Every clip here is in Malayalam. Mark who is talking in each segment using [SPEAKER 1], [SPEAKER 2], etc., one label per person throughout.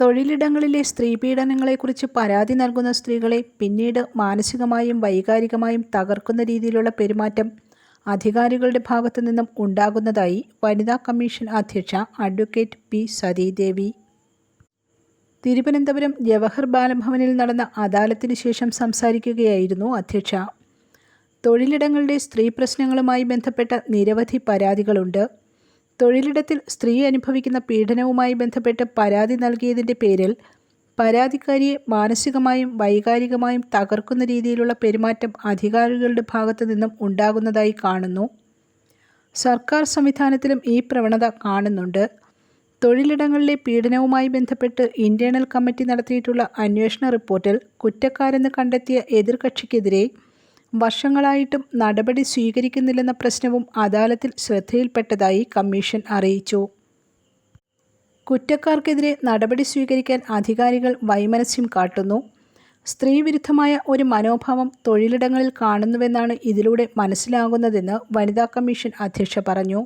[SPEAKER 1] തൊഴിലിടങ്ങളിലെ സ്ത്രീ പീഡനങ്ങളെക്കുറിച്ച് പരാതി നൽകുന്ന സ്ത്രീകളെ പിന്നീട് മാനസികമായും വൈകാരികമായും തകർക്കുന്ന രീതിയിലുള്ള പെരുമാറ്റം അധികാരികളുടെ ഭാഗത്തു നിന്നും ഉണ്ടാകുന്നതായി വനിതാ കമ്മീഷൻ അധ്യക്ഷ അഡ്വക്കേറ്റ് പി സതീദേവി. തിരുവനന്തപുരം ജവഹർ ബാലഭവനിൽ നടന്ന അദാലത്തിന് ശേഷം സംസാരിക്കുകയായിരുന്നു അധ്യക്ഷ. തൊഴിലിടങ്ങളുടെ സ്ത്രീ പ്രശ്നങ്ങളുമായി ബന്ധപ്പെട്ട നിരവധി പരാതികളുണ്ട്. തൊഴിലിടത്തിൽ സ്ത്രീ അനുഭവിക്കുന്ന പീഡനവുമായി ബന്ധപ്പെട്ട് പരാതി നൽകിയതിന്റെ പേരിൽ പരാതിക്കാരിയെ മാനസികമായും വൈകാരികമായും തകർക്കുന്ന രീതിയിലുള്ള പെരുമാറ്റം അധികാരികളുടെ ഭാഗത്തു നിന്നും ഉണ്ടാകുന്നതായി കാണുന്നു. സർക്കാർ സംവിധാനത്തിലും ഈ പ്രവണത കാണുന്നുണ്ട്. തൊഴിലിടങ്ങളിലെ പീഡനവുമായി ബന്ധപ്പെട്ട് ഇന്റേണൽ കമ്മിറ്റി നടത്തിയിട്ടുള്ള അന്വേഷണ റിപ്പോർട്ടിൽ കുറ്റക്കാരെന്ന് കണ്ടെത്തിയ എതിർകക്ഷിക്കെതിരെ വർഷങ്ങളായിട്ടും നടപടി സ്വീകരിക്കുന്നില്ലെന്ന പ്രശ്നവും അദാലത്തിൽ ശ്രദ്ധയിൽപ്പെട്ടതായി കമ്മീഷൻ അറിയിച്ചു. കുറ്റക്കാർക്കെതിരെ നടപടി സ്വീകരിക്കാൻ അധികാരികൾ വൈമനസ്യം കാട്ടുന്നു. സ്ത്രീവിരുദ്ധമായ ഒരു മനോഭാവം തൊഴിലിടങ്ങളിൽ കാണുന്നുവെന്നാണ് ഇതിലൂടെ മനസ്സിലാകുന്നതെന്ന് വനിതാ കമ്മീഷൻ അധ്യക്ഷ പറഞ്ഞു.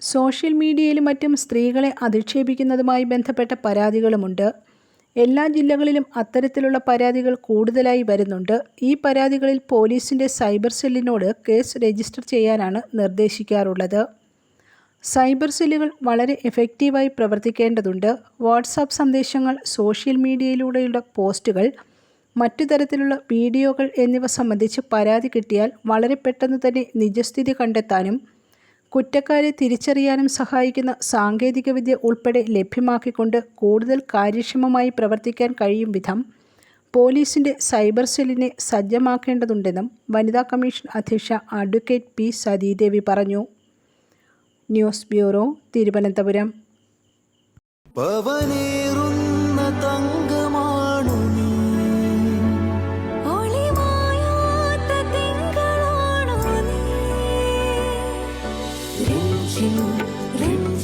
[SPEAKER 1] സോഷ്യൽ മീഡിയയിലും മറ്റും സ്ത്രീകളെ അധിക്ഷേപിക്കുന്നതുമായി ബന്ധപ്പെട്ട പരാതികളുമുണ്ട്. എല്ലാ ജില്ലകളിലും അത്തരത്തിലുള്ള പരാതികൾ കൂടുതലായി വരുന്നുണ്ട്. ഈ പരാതികളിൽ പോലീസിന്റെ സൈബർ സെല്ലിനോട് കേസ് രജിസ്റ്റർ ചെയ്യാനാണ് നിർദ്ദേശിക്കാറുള്ളത്. സൈബർ സെല്ലുകൾ വളരെ എഫക്റ്റീവായി പ്രവർത്തിക്കേണ്ടതുണ്ട്. വാട്സാപ്പ് സന്ദേശങ്ങൾ സോഷ്യൽ മീഡിയയിലൂടെയുള്ള പോസ്റ്റുകൾ മറ്റു തരത്തിലുള്ള വീഡിയോകൾ എന്നിവ സംബന്ധിച്ച് പരാതി കിട്ടിയാൽ വളരെ പെട്ടെന്ന് തന്നെ നിജസ്ഥിതി കണ്ടെത്താനും കുറ്റക്കാരെ തിരിച്ചറിയാനും സഹായിക്കുന്ന സാങ്കേതികവിദ്യ ഉൾപ്പെടെ ലഭ്യമാക്കിക്കൊണ്ട് കൂടുതൽ കാര്യക്ഷമമായി പ്രവർത്തിക്കാൻ കഴിയും വിധം പോലീസിന്റെ സൈബർ സെല്ലിനെ സജ്ജമാക്കേണ്ടതുണ്ടെന്നും വനിതാ കമ്മീഷൻ അധ്യക്ഷ അഡ്വക്കേറ്റ് പി സതീദേവി പറഞ്ഞു. News bureau Thiruvananthapuram.
[SPEAKER 2] പവനേറുന്ന